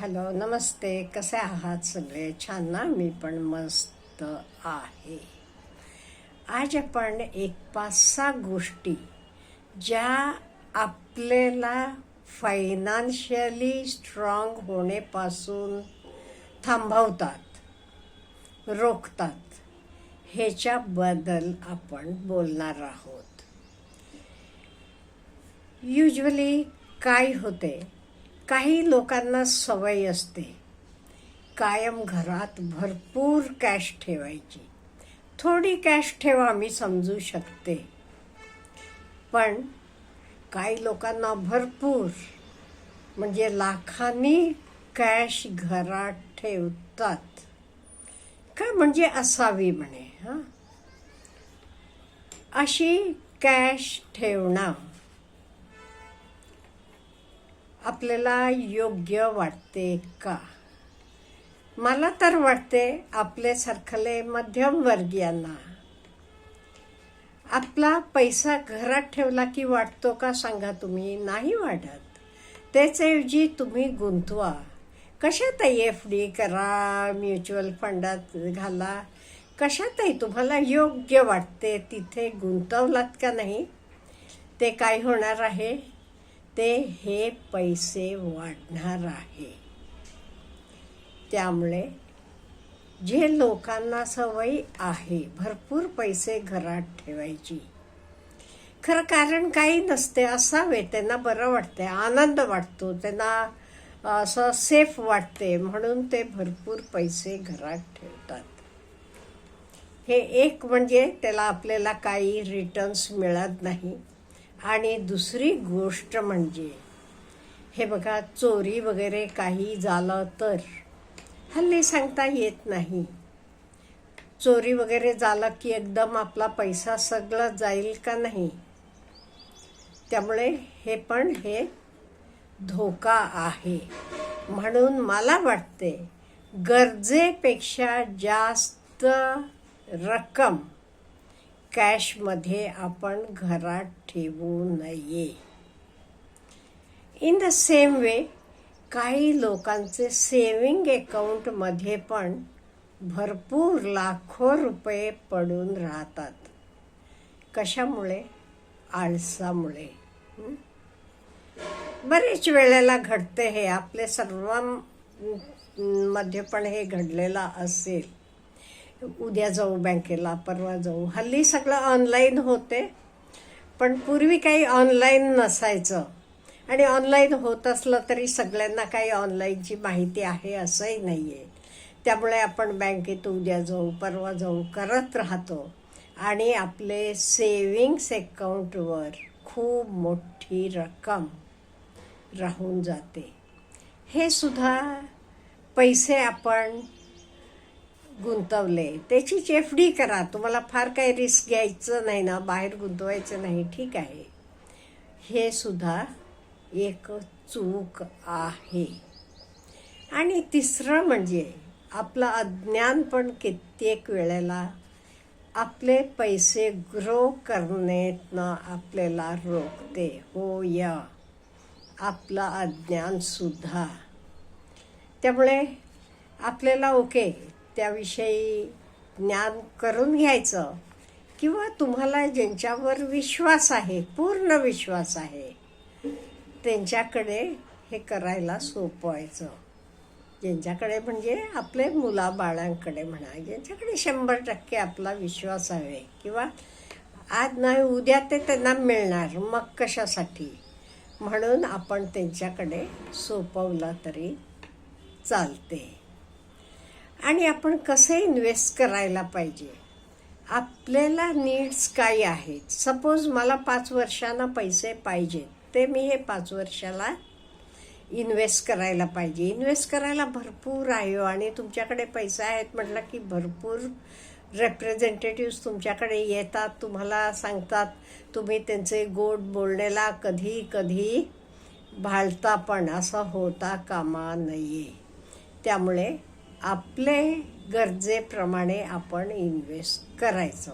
Hello नमस्ते. कसे आहात सगळे? छान ना? मी पण मस्त आहे. आज आपण एक पाच सहा गोष्टी ज्या आपल्याला फायनान्शियली स्ट्रॉंग होण्यापासून थांबवतात रोखतात. ह्याच्याबद्दल आपण बोलणार आहोत. युजली काय होते? काही लोकांना सवय असते. कायम घरात भरपूर कॅश ठेवायची. थोडी कॅश ठेवा मी समजू शकते. पण काही लोकांना भरपूर म्हणजे लाखांनी कॅश घरात ठेवतात. का म्हणजे असावी म्हणे हां? अशी कॅश ठेवणं आपल्याला योग्य वाटते का? मला तर वाटते आपल्यासारखले मध्यमवर्गीयांना. आपला पैसा घरात ठेवला की वाटतो का सांगा तुम्ही? नाही वाटत. त्याच्याऐवजी तुम्ही गुंतवा. कशातही एफ डी करा म्युच्युअल फंडात घाला? कशातही तुम्हाला योग्य वाटते. तिथे गुंतवलात का नाही? ते काय होणार आहे? ते हे पैसे वाढणार आहे. त्यामुळे जे लोकांना सवय आहे भरपूर पैसे घरात ठेवायची. खरं कारण काही नसते असावे त्यांना बरं वाटते आनंद वाटतो त्यांना असं सेफ वाटते म्हणून ते भरपूर पैसे घरात ठेवतात. हे एक म्हणजे त्याला आपल्याला काही रिटर्न्स मिळत नाही. आणि दुसरी गोष्ट म्हणजे हे बघा चोरी वगैरे काही झालं तर हल्ली सांगता येत नाही. चोरी वगैरे झालं की एकदम आपला पैसा सगळं जाईल का नाही? त्यामुळे हे पण हे धोका आहे. म्हणून मला वाटते गरजेपेक्षा जास्त रक्कम कॅशमध्ये आपण घरात ठेवू नये. इन द सेम वे काही लोकांचे सेविंग अकाउंटमध्ये पण भरपूर लाखो रुपये पडून राहतात. कशामुळे? आळसामुळे. बरेच वेळेला घडते हे. आपले सर्वांमध्ये पण हे घडलेलं असेल. उद्या जाऊ बँकेला परवा जाऊ. हल्ली सगळं ऑनलाईन होते पण पूर्वी काही ऑनलाईन नसायचं. आणि ऑनलाईन होत असलं तरी सगळ्यांना काही ऑनलाईनची माहिती आहे असंही नाही आहे त्यामुळे आपण बँकेत उद्या जाऊ परवा जाऊ करत राहतो. आणि आपले सेविंग्स अकाउंटवर खूप मोठी रक्कम राहून जाते. हे सुद्धा पैसे आपण गुंतवले. त्याचीच एफ डी करा. तुम्हाला फार काही रिस्क घ्यायचं नाही ना. बाहेर गुंतवायचं नाही. ठीक आहे. हे सुद्धा एक चूक आहे. आणि तिसरं म्हणजे आपलं अज्ञान पण कित्येक वेळेला आपले पैसे ग्रो करण्यातनं आपल्याला रोखते. हो या आपलं अज्ञानसुद्धा त्यामुळे आपल्याला ओके त्याविषयी ज्ञान करून घ्यायचं. किंवा तुम्हाला ज्यांच्यावर विश्वास आहे पूर्ण विश्वास आहे त्यांच्याकडे हे करायला सोपवायचं. ज्यांच्याकडे म्हणजे आपले मुलाबाळांकडे म्हणा ज्यांच्याकडे शंभर टक्के आपला विश्वास आहे किंवा आज नाही उद्या ते त्यांना मिळणार मग कशासाठी? म्हणून आपण त्यांच्याकडे सोपवलं तरी चालते. आणि आपण कसं इन्व्हेस्ट करायला पाहिजे? आपल्याला नीड्स काय आहेत? सपोज मला पाच वर्षांना पैसे पाहिजेत ते मी हे पाच वर्षाला इन्व्हेस्ट करायला पाहिजे. इन्व्हेस्ट करायला भरपूर आहे हो, आणि तुमच्याकडे पैसे आहेत म्हटलं की भरपूर रेप्रेझेंटेटिव्स तुमच्याकडे येतात तुम्हाला सांगतात तुम्ही त्यांचे गोड बोलण्याला कधी कधी भाळता पण असं होता कामा नये. त्यामुळे आपले गरजेप्रमाणे आपण इन्व्हेस्ट करायचं.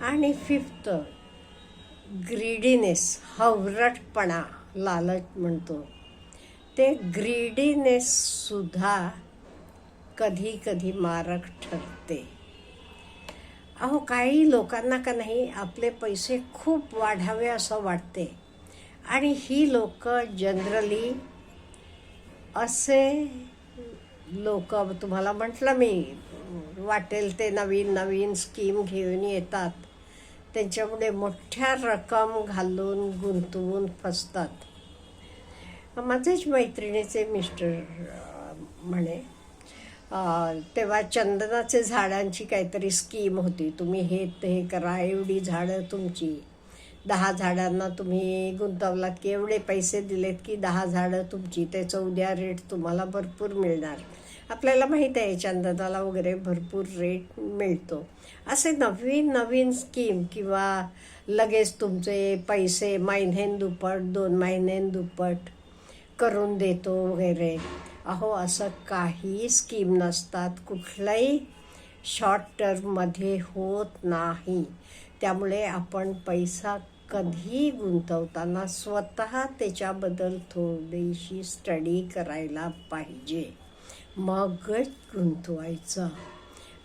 आणि फिफ्थ ग्रीडीनेस हवरटपणा लालच म्हणतो. ते ग्रीडीनेससुद्धा कधी कधी मारक ठरते. अहो काही लोकांना का नाही आपले पैसे खूप वाढावे असं वाटते. आणि ही लोक जनरली असे लोक तुम्हाला म्हटलं मी वाटेल ते नवीन नवीन स्कीम घेऊन येतात. त्यांच्यामुळे मोठ्या रक्कम घालून गुंतवून फसतात. माझेच मैत्रिणीचे मिस्टर म्हणे तेव्हा चंदनाचे झाडांची काहीतरी स्कीम होती. तुम्ही हे ते करा एवढी झाडं तुमची. दहा झाडांना तुम्ही गुंतवलात की एवढे पैसे दिलेत की दहा झाडं तुमची त्याचं उद्या रेट तुम्हाला भरपूर मिळणार. आपल्याला माहीत आहे चंदनाला वगैरे भरपूर रेट मिळतो. असे नवीन नवीन स्कीम किंवा लगेच तुमचे पैसे महिन्यान दुप्पट दोन महिन्यान दुप्पट करून देतो वगैरे. अहो असं काही स्कीम नसतात. कुठलाही शॉर्ट टर्ममध्ये होत नाही. त्यामुळे आपण पैसा कधी गुंतवताना स्वतः त्याच्याबद्दल थोडीशी स्टडी करायला पाहिजे. मगच गुंतवायचं.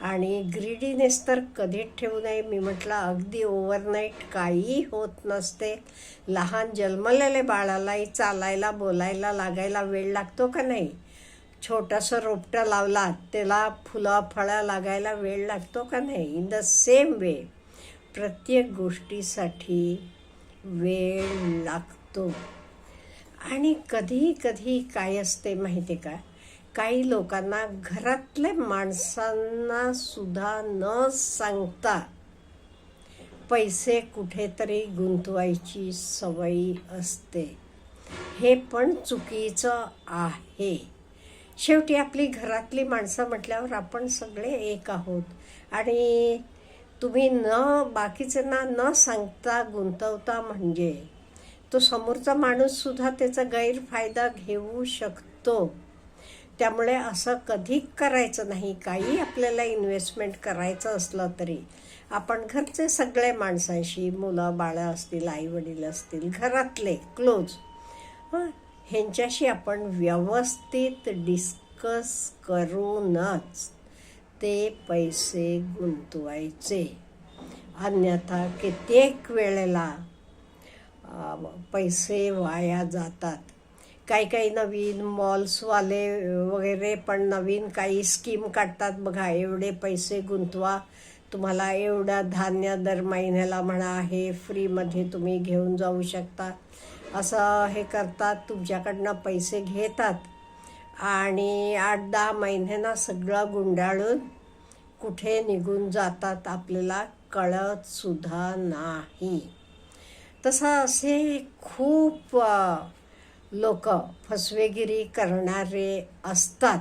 आणि ग्रीडीनेस तर कधीच ठेवू नये. मी म्हटलं अगदी ओव्हरनाईट काही होत नसते. लहान जन्मलेले बाळालाही चालायला बोलायला लागायला वेळ लागतो का नाही? छोटंसं रोपटं लावला त्याला फुलं फळं लागायला वेळ लागतो का नाही? इन द सेम वे प्रत्येक गोष्टीसाठी वेळ लागतो. आणि कधी कधी काय असते माहिती का? काही लोकांना घरातल्या माणसांना सुद्धा न सांगता पैसे कुठेतरी गुंतवायची सवय असते. हे पण चुकीचं आहे. शेवटी आपली घरातली माणसं म्हटल्यावर आपण सगळे एक आहोत. आणि तुम्ही न बाकीच्यांना न सांगता गुंतवता म्हणजे? तो समोरचा माणूससुद्धा त्याचा गैरफायदा घेऊ शकतो. त्यामुळे असं कधी करायचं नाही. काही आपल्याला इन्व्हेस्टमेंट करायचं असलं तरी आपण घरचे सगळे माणसांशी मुलं बाळं असतील आईवडील असतील घरातले क्लोज ह्यांच्याशी आपण व्यवस्थित डिस्कस करूनच ते पैसे गुंतवायचे. अन्यथा कित्येक वेळेला पैसे वाया जातात. काही काही नवीन मॉल्सवाले वगैरे पण नवीन काही स्कीम काढतात. बघा एवढे पैसे गुंतवा. तुम्हाला एवढ्या धान्य दर महिन्याला म्हणा हे फ्रीमध्ये तुम्ही घेऊन जाऊ शकता. असं हे करतात. तुमच्याकडनं पैसे घेतात. आणि आठ दहा महिन्यांना सगळं गुंडाळून कुठे निघून जातात आपल्याला कळतसुद्धा नाही. तसं असे खूप लोक फसवेगिरी करणारे असतात.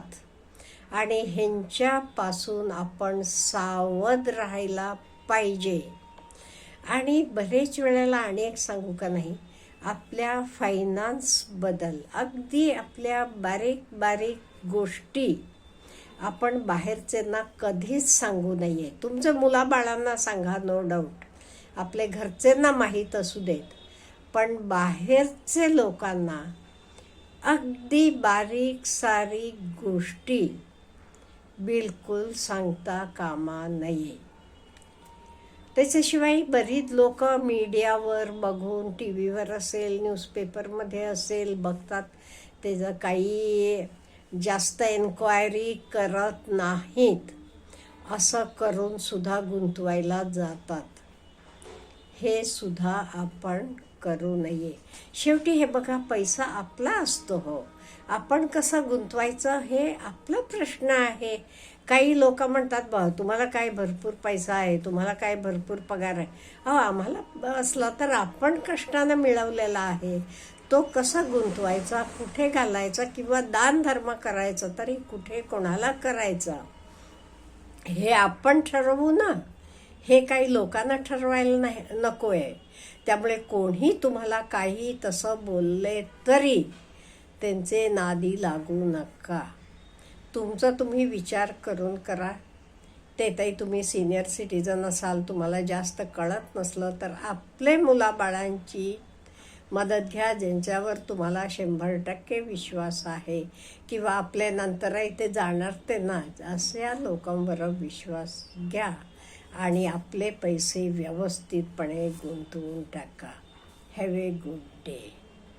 आणि ह्यांच्यापासून आपण सावध राहायला पाहिजे. आणि बरेच वेळेला आणि एक सांगू का नाही? आपल्या फायनान्सबद्दल अगदी आपल्या बारीक बारीक गोष्टी आपण बाहेरच्यांना कधीच सांगू नये. तुमच्या मुलाबाळांना सांगा नो डाऊट आपले घरच्यांना माहीत असू देत. पण बाहेरचे लोकांना अगदी बारीक सारीक गोष्टी बिलकुल सांगता कामा नये. त्याच्याशिवाय बरीच लोक मीडियावर बघून टी व्हीवर असेल न्यूजपेपरमध्ये असेल बघतात. त्याचं काही जास्त एन्क्वायरी करत नाहीत असं करून सुद्धा गुंतवायला जातात. हे सुद्धा आपण करू नये. शेवटी हे बघा पैसा आपला असतो हो. आपण कसं गुंतवायचं हे आपला प्रश्न आहे. काही लोक म्हणतात बा तुम्हाला काय भरपूर पैसा आहे तुम्हाला काय भरपूर पगार आहे. अहो आम्हाला असला तर आपण कष्टानं मिळवलेला आहे. तो कसा गुंतवायचा कुठे घालायचा किंवा दानधर्म करायचा तरी कुठे कोणाला करायचा? हे आपण ठरवू ना. हे काही लोकांना ठरवायला नाही नको आहे त्यामुळे कोणी तुम्हाला काही तसं बोलले तरी त्यांचे नादी लागू नका. तुमचा तुम्ही विचार करून करा. ते तुम्ही सिनियर सिटीजन असाल तुम्हाला जास्त कळत नसलं तर आपले मुलाबाळांची मदत घ्या ज्यांच्यावर तुम्हाला शंभर टक्के विश्वास आहे. किंवा आपल्यानंतरही ते जाणार ते ना अशा लोकांवर विश्वास घ्या आणि आपले पैसे व्यवस्थितपणे गुंतवून टाका. Have a good day